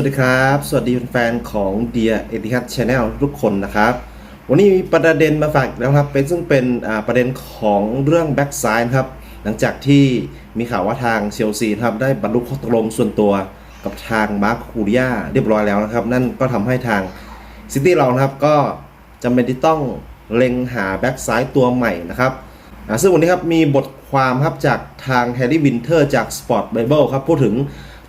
วัสดีครับ สวัสดีแฟนของ Dear e t i h a d Channel ทุกคนนะครับ วันนี้มีประเด็นมาฝากอีกแล้วครับ เป็นซึ่งเป็นประเด็นของเรื่องแบ็กไซด์ครับ หลังจากที่มีข่าวว่าทางเชลซีครับได้บรรลุข้อตกลงส่วนตัวกับทางมาร์คคูริยาเรียบร้อยแล้วนะครับ นั่นก็ทำให้ทางซิตี้เรานะครับก็จำเป็นที่ต้องเล็งหาแบ็กไซด์ตัวใหม่นะครับ ซึ่งวันนี้ครับมีบทความครับจากทางแฮร์รี่วินเทอร์จาก Sport Bible ครับพูดถึง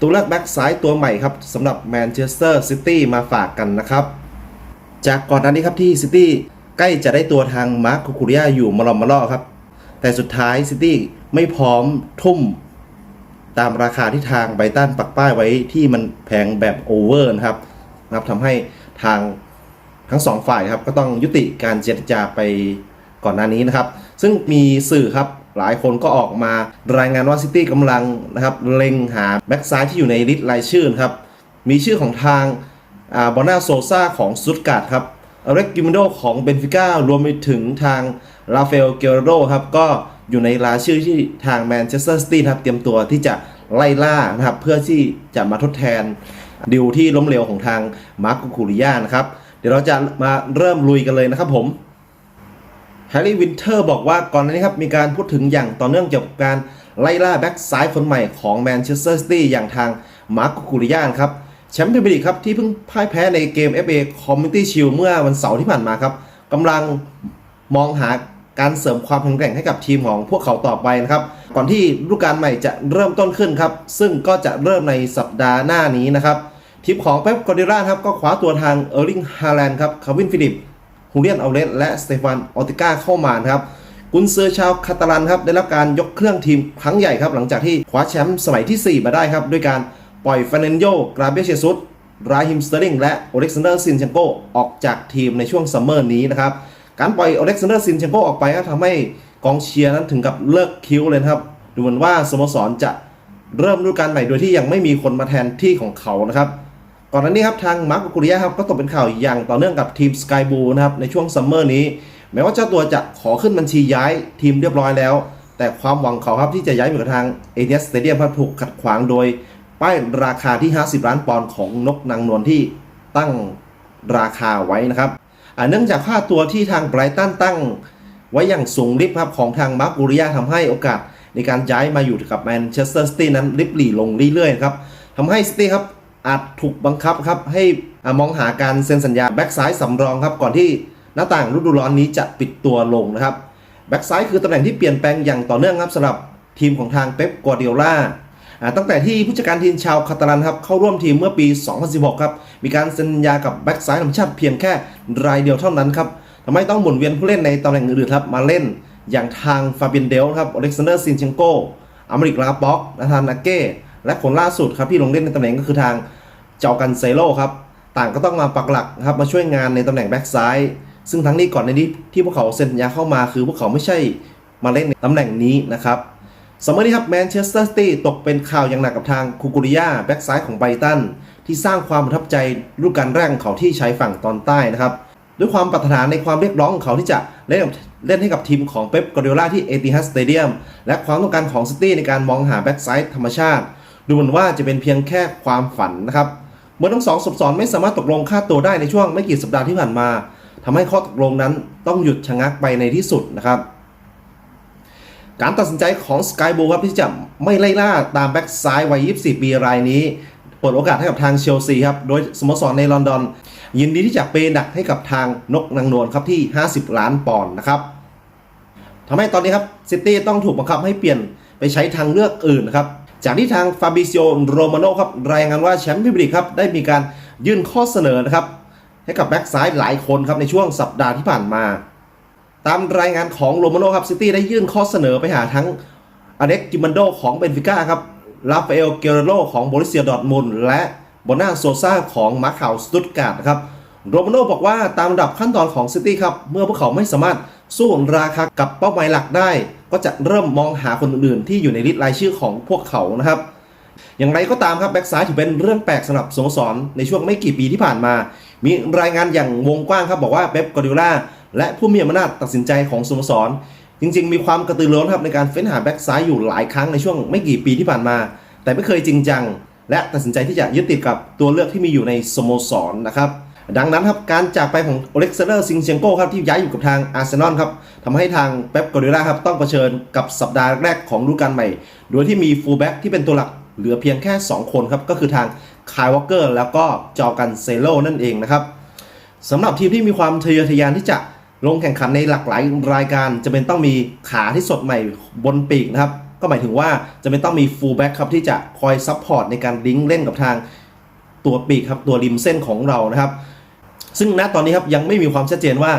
ตัวเลือกแบ็กซ้ายตัวใหม่ครับสำหรับแมนเชสเตอร์ซิตี้มาฝากกันนะครับ จากก่อนหน้านี้ครับที่ซิตี้ใกล้จะได้ตัวทางมาร์คคูคูริยาอยู่มาลอมมาล่อครับ แต่สุดท้ายซิตี้ไม่พร้อมทุ่ม ตามราคาที่ทางไบตันปักป้ายไว้ที่มันแพงแบบโอเวอร์นะครับนะครับทำให้ทางทั้งสองฝ่ายครับก็ต้องยุติการเจรจาไปก่อนหน้านี้นะครับ ซึ่งมีสื่อครับ หลายคนก็ออกมารายงานว่าซิตี้กำลังนะครับเล็งหาแบ็กซ้ายที่อยู่ในลิสต์รายชื่อนครับ มีชื่อของทางบอนาโซซาของซุตการ์ดครับอเล็กกิมโดของเบนฟิก้ารวมไปถึงทางราฟาเอลเกโรโดครับก็อยู่ในรายชื่อที่ทางแมนเชสเตอร์ซิตี้ครับเตรียมตัวที่จะไล่ล่านะครับเพื่อที่จะมาทดแทนดิวที่ล้มเหลวของทางมาร์คคูริยานะครับ เดี๋ยวเราจะมาเริ่มลุยกันเลยนะครับผม แฮร์รี่วินเทอร์บอกว่าก่อนหน้านี้ครับมีการพูดถึงอย่างต่อเนื่องเกี่ยวกับการไล่ล่าแบ็กซ้ายคนใหม่ของแมนเชสเตอร์ซิตี้อย่างทางมาร์คคูริยานครับแชมป์พรีเมียร์ลีกครับที่เพิ่งพ่ายแพ้ในเกม FA Community Shield เมื่อวันเสาร์ที่ผ่านมาครับกำลังมองหาการเสริมความแข็งแกร่งให้กับทีมของพวกเขาต่อไปนะครับ ก่อนที่ฤดูกาลใหม่จะเริ่มต้นขึ้นครับ ซึ่งก็จะเริ่มในสัปดาห์หน้านี้นะครับทีมของเป๊ปกอร์ดิราครับก็คว้าตัวทางเออร์ลิงฮาแลนด์ครับคาวินฟิลิป ฮูเลียนอาเลสและสเตฟานออติก้าเข้ามานะครับกุนเซอร์ชาวคาตาลันครับได้รับการยกเครื่องทีมครั้งใหญ่ครับหลังจากที่คว้าแชมป์สมัยที่ 4 มาได้ครับด้วยการปล่อยฟาเนนโยกราเบเชซุสราฮิมสเตอร์ลิงและโอเล็กซานเดอร์ซินเชนโกออกจากทีมในช่วงซัมเมอร์นี้นะครับการปล่อยโอเล็กซานเดอร์ซินเชนโกออกไปก็ทำให้กองเชียร์นั้นถึงกับเลิกคิ้วเลยครับดูเหมือนว่าสโมสรจะเริ่มฤดูกาลใหม่โดยที่ยังไม่มีคนมาแทนที่ของเขานะครับ ก่อนหน้านี้ครับทางมาร์กกุริยะครับก็ตกเป็นข่าวอย่างต่อเนื่องกับทีมสกายบูนะครับในช่วงซัมเมอร์นี้ แม้ว่าเจ้าตัวจะขอขึ้นบัญชีย้ายทีมเรียบร้อยแล้ว แต่ความหวังเขาครับที่จะย้ายไปกับทางเอเนสสเตเดียมครับถูกขัดขวางโดย ป้ายราคาที่ 50 ล้านปอนด์ของนกนางนวลที่ตั้งราคาไว้นะครับเนื่องจากค่าตัวที่ทางไบรตันตั้ง ไว้อย่างสูงริบครับของทางมาร์กกุริยาทำให้โอกาสในการย้ายมาอยู่กับแมนเชสเตอร์ซิตี้นั้นริบหลี่ลงเรื่อยๆครับทำให้ซิตี้ครับ อาจถูกบังคับครับให้มองหาการเซ็นสัญญาแบ็กซ้ายสำรองครับก่อนที่หน้าต่างฤดูร้อนนี้จะปิดตัวลงนะครับแบ็กซ้ายคือตำแหน่งที่เปลี่ยนแปลงอย่างต่อเนื่องครับสำหรับทีมของทางเป๊ปกัวเดียล่าตั้งแต่ที่ผู้จัดการทีมชาวคาตาลันครับเข้าร่วมทีมเมื่อปี 2016 ครับ มีการเซ็นสัญญากับแบ็กซ้ายทีมชาติเพียงแค่รายเดียวเท่านั้นครับทำให้ต้องหมุนเวียนผู้เล่นในตำแหน่งอื่นๆครับมาเล่นอย่างทางฟาเบียนเดลครับอเล็กซานเดอร์ซินเชนโกอเมริกลาป็อกนาธานนาเก้และคนล่าสุดครับที่ลงเล่นในตำแหน่งก็คือทาง เจ้ากันเซโลครับ ต่างก็ต้องมาปักหลักครับมาช่วยงานในตำแหน่งแบ็กซ้ายซึ่งทั้งนี้ก่อนในนี้ที่พวกเขาเซ็นสัญญาเข้ามาคือพวกเขาไม่ใช่มาเล่นในตำแหน่งนี้นะครับสมัยนี้ครับแมนเชสเตอร์ซิตี้ตกเป็นข่าวอย่างหนักกับทางคูกูริยาแบ็กซ้ายของไบรตันที่สร้างความประทับใจรูปการแรกของเขาที่ใช้ฝั่งตอนใต้นะครับด้วยความปรารถนาในความเรียกร้องของเขาที่จะเล่นเล่นให้กับทีมของเป๊ปกอร์ดิโอลาที่เอติฮัดสเตเดียมและความต้องการของซิตี้ในการมองหาแบ็กซ้ายธรรมชาติ ดูเหมือนว่าจะเป็นเพียงแค่ความฝันนะครับ เมื่อทั้งสองสโมสรไม่สามารถตกลงค่าตัวได้ในช่วงไม่กี่สัปดาห์ที่ผ่านมาทำให้ข้อตกลงนั้นต้องหยุดชะงักไปในที่สุดนะครับ การตัดสินใจของสกายบูครับที่จะไม่ไล่ล่าตามแบ็กซ้ายวัย 24 ปีรายนี้เปิดโอกาสให้กับทางเชลซีครับ โดยสโมสรในลอนดอน ยินดีที่จะเปย์หนักให้กับทางนกนางนวลครับที่ 50 ล้านปอนด์นะครับทำให้ตอนนี้ครับซิตี้ต้องถูกบังคับให้เปลี่ยนไปใช้ทางเลือกอื่นนะครับ จากที่ทางฟาบิซิโอโรมาโนครับรายงานว่าแชมป์พรีเมียร์ลีกครับได้มีการยื่นข้อเสนอนะครับให้กับแบ็กซ้ายหลายคนครับในช่วงสัปดาห์ที่ผ่านมา ตามรายงานของโรมาโนครับซิตี้ได้ยื่นข้อเสนอไปหาทั้งอเล็กกิมันโดของเบนฟิก้าครับราฟาเอลเกเรโรของโบริเซียดอร์ทมุนและบอนาโซซาของมาร์คาวสตุตการ์ดครับโรมาโนบอกว่าตามระดับขั้นตอนของซิตี้ครับเมื่อพวกเขาไม่สามารถสู้ราคากับเป้าหมายหลักได้ ก็จะเริ่มมองหาคนอื่นๆที่อยู่ในลิสต์รายชื่อของพวกเขานะครับ อย่างไรก็ตามครับแบ็กซ้ายถือเป็นเรื่องแปลกสำหรับสโมสรในช่วงไม่กี่ปีที่ผ่านมา มีรายงานอย่างวงกว้างครับบอกว่าเป๊ปกอร์ดิโอลาและผู้มีอำนาจตัดสินใจของสโมสร จริง ๆ มีความกระตือรือร้นครับในการเฟ้นหาแบ็กซ้ายอยู่หลายครั้งในช่วงไม่กี่ปีที่ผ่านมา แต่ไม่เคยจริงจังและตัดสินใจที่จะยึดติดกับตัวเลือกที่มีอยู่ในสโมสรนะครับ ดังนั้นครับการจากไปของโอเล็กซานเดอร์ซิงเชนโก้ครับที่ย้ายอยู่กับทางอาร์เซนอลครับทำให้ทางเป๊ปกอร์ดิล่าครับต้องเผชิญกับสัปดาห์แรกของฤดูกาลใหม่ โดยที่มีฟูลแบ็กที่เป็นตัวหลักเหลือเพียงแค่ 2 คนครับก็คือทางคายวอลเกอร์แล้วก็จอกันเซโลนั่นเองนะครับสำหรับทีมที่มีความทะเยอทะยานที่จะลงแข่งขันในหลากหลายรายการจะเป็นต้องมีขาที่สดใหม่บนปีกนะครับก็หมายถึงว่าจะเป็นต้องมีฟูลแบ็กครับที่จะคอยซัพพอร์ตในการลิงก์เล่นกับทางตัวปีกครับตัวริมเส้นของเรานะครับ ซึ่งณตอนนี้ครับยังไม่มีความชัดเจนว่า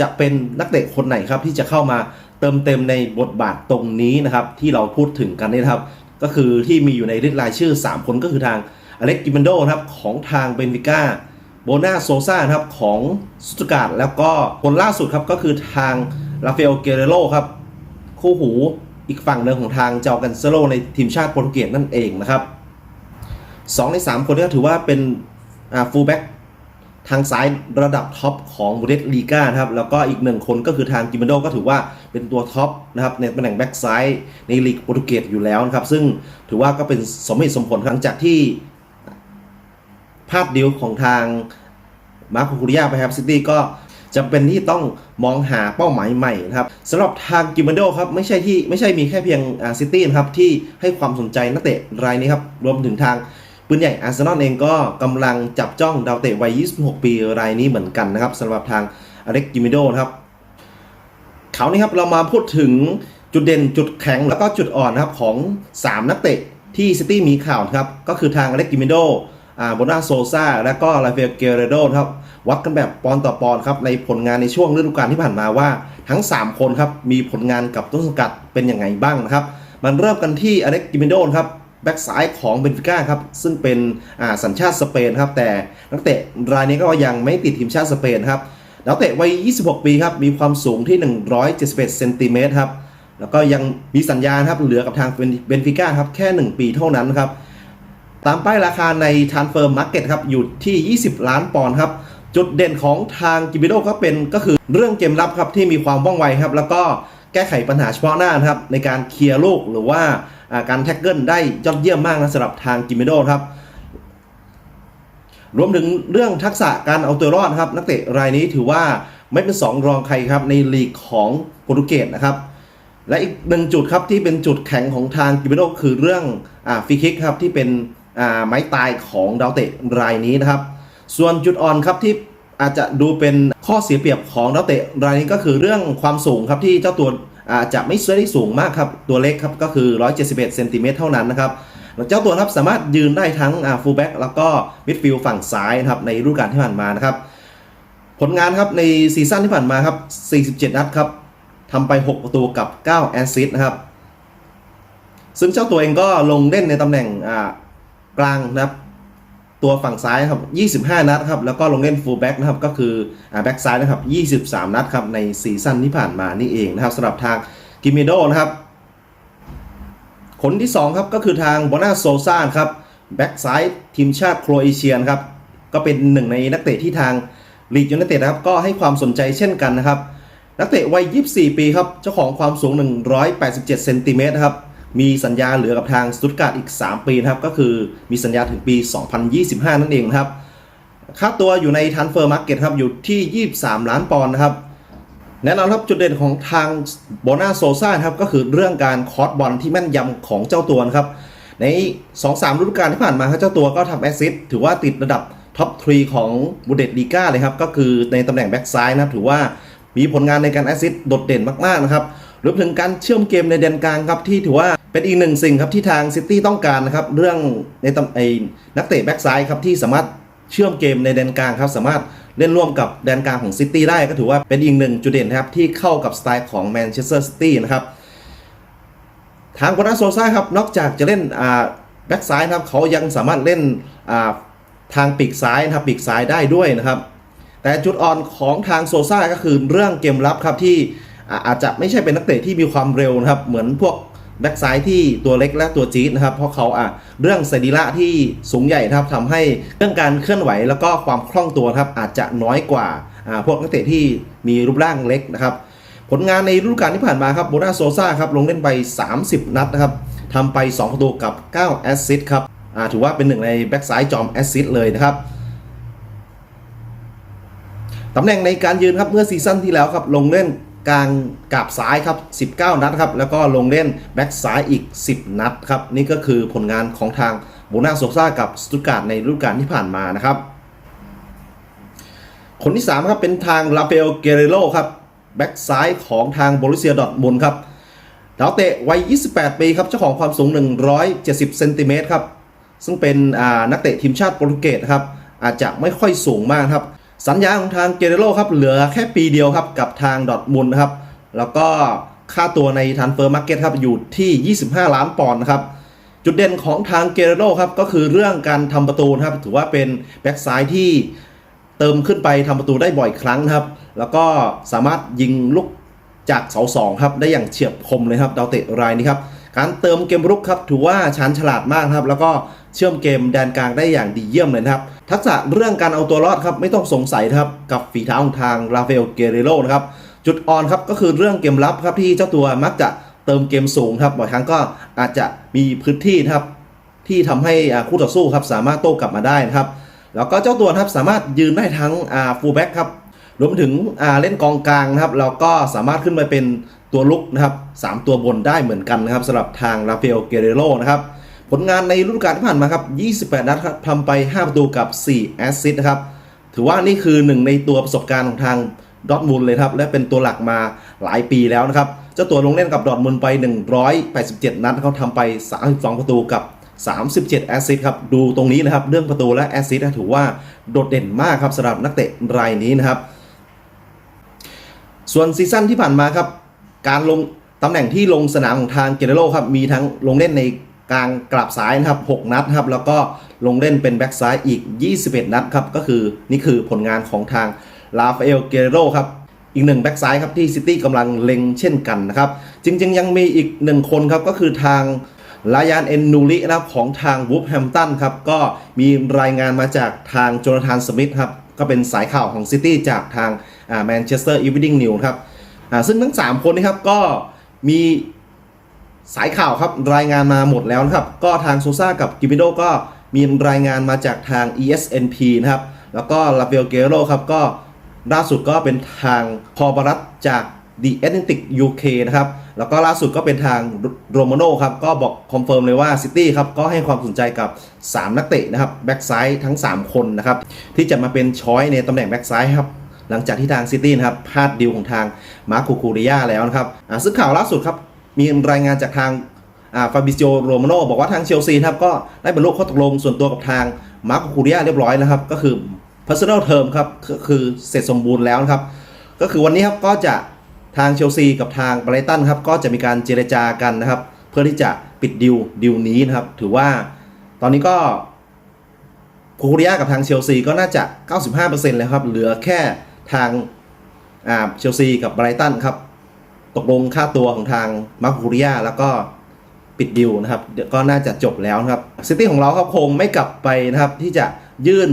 จะเป็นนักเตะคนไหนครับที่จะเข้ามาเติมเต็มในบทบาทตรงนี้นะครับ ที่เราพูดถึงกันนี่นะครับ ก็คือที่มีอยู่ในลิสต์รายชื่อ 3 คนก็คือทางอเล็กกิมันโดครับของทางเบนฟิก้าโบนาโซซ่าครับของสุตการ์ดแล้วก็คนล่าสุดครับก็คือทางราฟาเอลเกเรโรครับคู่หูอีกฝั่งหนึ่งของทางเจ้ากันเซโลในทีมชาติโปรตุเกสนั่นเองนะครับสองใน 3 คนนี้ก็ถือว่าเป็นฟูลแบ็ก ทางซ้ายระดับท็อปของบูเดสลีกานะครับแล้วก็อีกหนึ่งคนก็คือทางกิมเบโดก็ถือว่าเป็นตัวท็อปนะครับในตำแหน่งแบ็กซ้ายในลีกโปรตุเกสอยู่แล้วนะครับ ซึ่งถือว่าก็เป็นสมเหตุสมผลหลังจากที่พาดดีลของทางมาร์คคูริยาไปครับซิตี้ก็จำเป็นที่ต้องมองหาเป้าหมายใหม่นะครับสำหรับทางกิมเบโดครับไม่ใช่ที่ไม่ใช่มีแค่เพียงซิตี้นะครับที่ให้ความสนใจนักเตะรายนี้ครับรวมถึงทาง ปืนใหญ่อาร์เซนอลเองก็กำลังจับจ้องดาวเตะวัย 26 ปีรายนี้เหมือนกันนะครับสำหรับทางอเล็กกิมิโดนะครับเขานี้ครับเรามาพูดถึงจุดเด่นจุดแข็งแล้วก็จุดอ่อนนะครับของ 3 นักเตะที่ซิตี้มีข่าวครับ ก็คือทางอเล็กกิมิโดอาโบนาโซซาและก็ลาเฟลเกเรโดครับวัดกันแบบปอนต่อปอนครับในผลงานในช่วงฤดูกาลที่ผ่านมาว่าทั้ง 3 คนครับมีผลงานกับต้นสังกัดเป็นยังไงบ้างนะครับ มันเริ่มกันที่อเล็กกิมิโดครับ แบ็กซ้ายของเบนฟิก้าครับซึ่งเป็นสัญชาติสเปนครับแต่นักเตะรายนี้ก็ยังไม่ติดทีมชาติสเปนครับนักเตะวัย 26 ปีครับมีความสูงที่ 171เซนติเมตรครับแล้วก็ยังมีสัญญาครับเหลือกับทางเบนฟิก้าครับแค่ 1 ปีเท่านั้นครับตามป้ายราคาใน Transfer Market ครับอยู่ที่ 20 ล้านปอนด์ครับจุดเด่นของทางกิบิโดก็เป็นก็คือเรื่องเกมรับครับที่มีความว่องไวครับแล้วก็ แก้ไขปัญหาเฉพาะหน้านะครับ ในการเคลียร์ลูกหรือว่าการแท็กเกิลได้ยอดเยี่ยมมากนะสำหรับทางกิมิโดครับ รวมถึงเรื่องทักษะการเอาตัวรอดครับ นักเตะรายนี้ถือว่าไม่เป็นสองรองใครครับในลีกของโปรตุเกสนะครับและอีกหนึ่งจุดครับที่เป็นจุดแข็งของทางกิมิโดคือเรื่องอ่าฟรีคิกครับที่เป็นอ่าไม้ตายของดาวเตะรายนี้นะครับ ส่วนจุดอ่อนครับที่ อาจจะดูเป็นข้อเสียเปรียบของดาวเตะรายนี้ก็คือเรื่องความสูงครับที่เจ้าตัวอาจจะไม่ได้สูงมากครับ ตัวเล็กครับก็คือ 171เซนติเมตรเท่านั้นนะครับเจ้าตัวครับสามารถยืนได้ทั้งฟูลแบ็กแล้วก็มิดฟิลด์ฝั่งซ้ายนะครับในฤดูกาลที่ผ่านมานะครับ ผลงานครับในซีซั่นที่ผ่านมาครับ 47 นัดครับทำไป 6 ประตูกับ 9 แอสซิสต์นะครับ ซึ่งเจ้าตัวเองก็ลงเล่นในตำแหน่งกลางนะครับ ตัวฝั่งซ้ายครับ 25 นัดครับ แล้วก็ลงเล่นฟูลแบ็กนะครับ ก็คือแบ็กซ้ายนะครับ 23 นัดครับ ในซีซั่นที่ผ่านมานี่เองนะครับสำหรับทางกิมิโดนะครับ คนที่ 2 ครับก็คือทางบอนาโซซาครับแบ็กซ้ายทีมชาติโครเอเชียนครับ ก็เป็นหนึ่งในนักเตะที่ทางลีกยูไนเต็ดนะครับ ก็ให้ความสนใจเช่นกันนะครับ นักเตะวัย 24 ปีครับ เจ้าของความสูง 187 เซนติเมตรครับ มีสัญญาเหลือกับทางสตุตการ์ดอีก 3 ปีนะครับ ก็คือมีสัญญาถึงปี 2025 นั่นเองนะครับ ค่าตัวอยู่ในทันเฟอร์มาร์เก็ตครับอยู่ที่ 23 ล้านปอนด์นะครับ แน่นอนครับจุดเด่นของทางโบนาโซซ่าครับก็คือเรื่องการคอร์สบอลที่แม่นยำของเจ้าตัวนะครับ ใน 2-3 ฤดูกาลที่ผ่านมาครับเจ้าตัวก็ทำแอสซิสต์ถือว่าติดระดับท็อป3ของบูเดสลีกาเลยครับ ก็คือในตำแหน่งแบ็กซ้ายนะครับถือว่ามีผลงานในการแอสซิสต์โดดเด่นมากๆนะครับ รวมถึงการเชื่อมเกมในแดนกลางครับที่ถือว่าเป็นอีกหนึ่งสิ่งครับที่ทางซิตี้ต้องการนะครับเรื่องในตำไอ้นักเตะแบ็กซ้ายครับที่สามารถเชื่อมเกมในแดนกลางครับสามารถเล่นร่วมกับแดนกลางของซิตี้ได้ก็ถือว่าเป็นอีกหนึ่งจุดเด่นนะครับที่เข้ากับสไตล์ของแมนเชสเตอร์ซิตี้นะครับทางกอนาโซซ่าครับนอกจากจะเล่นแบ็กซ้ายนะครับเขายังสามารถเล่นทางปีกซ้ายนะครับปีกซ้ายได้ด้วยนะครับ แต่จุดอ่อนของทางโซซ่าก็คือเรื่องเกมรับครับที่ อาจจะไม่ใช่เป็นนักเตะที่มีความเร็วนะครับ เหมือนพวกแบ็กซ้ายที่ตัวเล็กและตัวจี๊ดนะครับ เพราะเขาอะเรื่องสรีระที่สูงใหญ่นะครับทำให้เรื่องการเคลื่อนไหวแล้วก็ความคล่องตัวครับอาจจะน้อยกว่าพวกนักเตะที่มีรูปร่างเล็กนะครับ ผลงานในฤดูกาลที่ผ่านมาครับโบนาโซซ่าครับลงเล่นไป 30 นัดนะครับทำไป 2 ประตูกับ 9 แอสซิสต์ครับถือว่าเป็นหนึ่งในแบ็กซ้ายจอมแอสซิสต์เลยนะครับตำแหน่งในการยืนครับเมื่อซีซั่นที่แล้วครับลงเล่น กลางกาบซ้ายครับ 19 นัดครับ แล้วก็ลงเล่นแบ็กซ้ายอีก 10 นัดครับ นี่ก็คือผลงานของทางโบนาโซซ่ากับสตุตการ์ดในฤดูกาลที่ผ่านมานะครับ คนที่3ครับเป็นทางลาเฟลเกเรโรครับแบ็กซ้ายของทางโบรุเซียดอทมุนครับดาวเตะวัย 28 ปีครับเจ้าของความสูง 170 เซนติเมตรครับ ซึ่งเป็นนักเตะทีมชาติโปรตุเกสครับอาจจะไม่ค่อยสูงมากครับ สัญญาของทางเกเรโรครับเหลือแค่ปีเดียวครับกับทางดอทมุนนะครับ แล้วก็ค่าตัวในทันเฟอร์มาร์เก็ตครับอยู่ที่ 25 ล้านปอนด์นะครับ จุดเด่นของทางเกเรโรครับก็คือเรื่องการทำประตูนะครับ ถือว่าเป็นแบ็กซ้ายที่เติมขึ้นไปทำประตูได้บ่อยครั้งครับ แล้วก็สามารถยิงลูกจากเสาสองครับได้อย่างเฉียบคมเลยครับดาวเตะรายนี้ครับการเติมเกมรุกครับถือว่าชาญฉลาดมากครับ แล้วก็ เชื่อมเกมแดนกลางได้อย่างดีเยี่ยมเลยนะครับ ทักษะเรื่องการเอาตัวรอดครับไม่ต้องสงสัยครับกับฝีเท้าของทางราฟาเอลเกเรโรนะครับจุดอ่อนครับก็คือเรื่องเกมรับครับที่เจ้าตัวมักจะเติมเกมสูงครับบ่อยครั้งก็อาจจะมีพื้นที่นะครับที่ทำให้คู่ต่อสู้ครับสามารถโต้กลับมาได้นะครับแล้วก็เจ้าตัวครับสามารถยืนได้ทั้งฟูลแบ็กครับรวมถึงเล่นกองกลางนะครับแล้วก็สามารถขึ้นไปเป็นตัวลุกนะครับสามตัวบนได้เหมือนกันนะครับสำหรับทางราฟาเอลเกเรโรนะครับ ผลงานในฤดูกาลที่ผ่านมาครับ 28 นัดครับทำไป 5 ประตูกับ 4 แอสซิสต์นะครับ ถือว่านี่คือหนึ่งในตัวประสบการณ์ของทางดอทมุนด์เลยครับ และเป็นตัวหลักมาหลายปีแล้วนะครับ เจ้าตัวลงเล่นกับดอร์ทมุนด์ไป 187 นัดเขาทำไป 32 ประตูกับ 37 แอสซิสต์ครับ ดูตรงนี้นะครับ เรื่องประตูและแอสซิสต์ถือว่าโดดเด่นมากครับสำหรับนักเตะรายนี้นะครับ ส่วนซีซั่นที่ผ่านมาครับ การลงตำแหน่งที่ลงสนามของทางเกเรโรครับ มีทั้งลงเล่นใน กลางกลับซ้ายนะครับ 6 นัดครับ แล้วก็ลงเล่นเป็นแบ็กซ้ายอีก 21 นัดครับ ก็คือนี่คือผลงานของทางลาฟาเอลเกเรโรครับ อีกหนึ่งแบ็กซ้ายครับที่ซิตี้กำลังเล็งเช่นกันนะครับ จริง ๆ ยังมีอีกหนึ่งคนครับ ก็คือทางลายานเอนนูรินะครับของทางวูฟแฮมตันครับ ก็มีรายงานมาจากทางโจนาธานสมิธครับ ก็เป็นสายข่าวของซิตี้จากทางแมนเชสเตอร์อีวิดิ้งนิวครับซึ่งทั้ง 3 คนนี้ครับก็มี สายข่าวครับรายงานมาหมดแล้วนะครับ ก็ทางโซซ่ากับกิบิโดก็มีรายงานมาจากทาง ESNP นะครับ แล้วก็ลาเบลเกโรครับก็ล่าสุดก็เป็นทางพอบรัตจาก The Atlantic UK นะครับ แล้วก็ล่าสุดก็เป็นทางโรมาโนครับ ก็บอกคอนเฟิร์มเลยว่าซิตี้ครับ ก็ให้ความสนใจกับ 3 นักเตะนะครับแบ็กซ้ายทั้ง 3 คนนะครับ ที่จะมาเป็นช้อยในตำแหน่งแบ็กซ้ายครับหลังจากที่ทางซิตี้นะครับพลาดดีลของทางมาร์คูคูริยาแล้วนะครับซึ่งข่าวล่าสุดครับ มีรายงานจากทางฟาบิซิโอโรมาโนบอกว่าทางเชลซีครับก็ได้บรรลุข้อตกลงส่วนตัวกับทางมาร์คูคูริยาเรียบร้อยแล้วครับ ก็คือ personal term ครับก็คือเสร็จสมบูรณ์แล้วครับ ก็คือวันนี้ครับก็จะทางเชลซีกับทางไบรตันครับก็จะมีการเจรจากันนะครับ เพื่อที่จะปิดดิวดิวนี้นะครับ ถือว่าตอนนี้ก็คูคูริยากับทางเชลซีก็น่าจะ 95%แล้วครับ เหลือแค่ทางเชลซีกับไบรตันครับ ตกลงค่าตัวของทางมาร์คูริยาแล้วก็ปิดดิวนะครับก็น่าจะจบแล้วนะครับซิตี้ของเราครับคงไม่กลับไปนะครับ ที่จะยื่น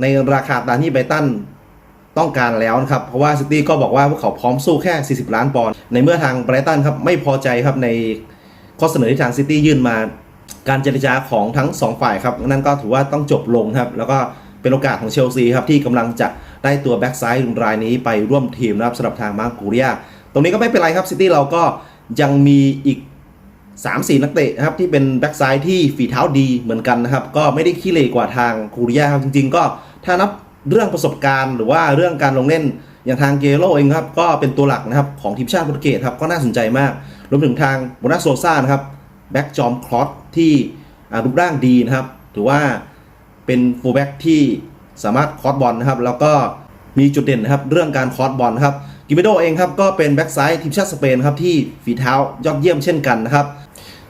ในราคาตามที่ไบรตันต้องการแล้วนะครับ เพราะว่าซิตี้ก็บอกว่าพวกเขาพร้อมสู้แค่ 40 ล้านปอนด์ในเมื่อทางไบรตันครับไม่พอใจครับในข้อเสนอที่ทางซิตี้ยื่นมา การเจรจาของทั้ง 2 ฝ่ายครับนั่นก็ถือว่าต้องจบลงครับ แล้วก็เป็นโอกาสของเชลซีครับที่กำลังจะได้ตัวแบ็กซ้ายรายนี้ไปร่วมทีมนะครับสำหรับทางมาร์กูเรีย ตรงนี้ก็ไม่เป็นไรครับซิตี้เราก็ยังมีอีก 3-4 นักเตะนะครับที่เป็นแบ็กซ้ายที่ฝีเท้าดีเหมือนกันนะครับ ก็ไม่ได้ขี้เหร่กว่าทางคูริยาครับจริง ๆ ก็ถ้านับเรื่องประสบการณ์ หรือว่าเรื่องการลงเล่นอย่างทางเกโรเองครับก็เป็นตัวหลักนะครับของทีมชาติโปรตุเกสครับก็น่าสนใจมาก รวมถึงทางโบนัสโซซ่านะครับแบ็กจอมคลอสที่รูปร่างดีนะครับถือว่าเป็นฟูลแบ็กที่สามารถคอร์สบอลนะครับแล้วก็มีจุดเด่นนะครับเรื่องการคอร์สบอลนะครับ กิเมโดเองครับก็เป็นแบ็กซ้ายทีมชาติสเปนครับที่ฝีเท้ายอดเยี่ยมเช่นกันนะครับ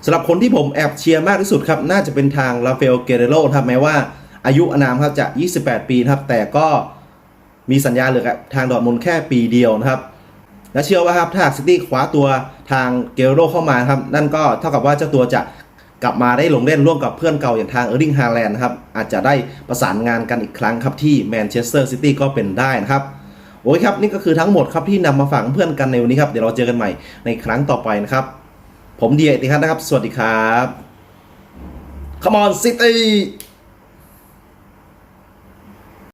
สำหรับคนที่ผมแอบเชียร์มากที่สุดครับน่าจะเป็นทางราเอลเกเรโรครับแม้ว่าอายุอนามครับจะ 28 ปีครับแต่ก็มีสัญญาเหลือกับทางดอทมุนแค่ปีเดียวนะครับและเชื่อว่าครับถ้าซิตี้คว้าตัวทางเกเรโรเข้ามาครับนั่นก็เท่ากับว่าเจ้าตัวจะกลับมาได้ลงเล่นร่วมกับเพื่อนเก่าอย่างทางเออร์ลิงฮาแลนด์ครับอาจจะได้ประสานงานกันอีกครั้งครับที่แมนเชสเตอร์ซิตี้ก็เป็นได้นะครับ โอเคครับนี่ก็คือทั้งหมดครับที่นำมาฝากเพื่อนกันในวันนี้ครับเดี๋ยวเราเจอกันใหม่ในครั้งต่อไปนะครับ ผมเดียร์ติคัตนะครับ สวัสดีครับ Come on City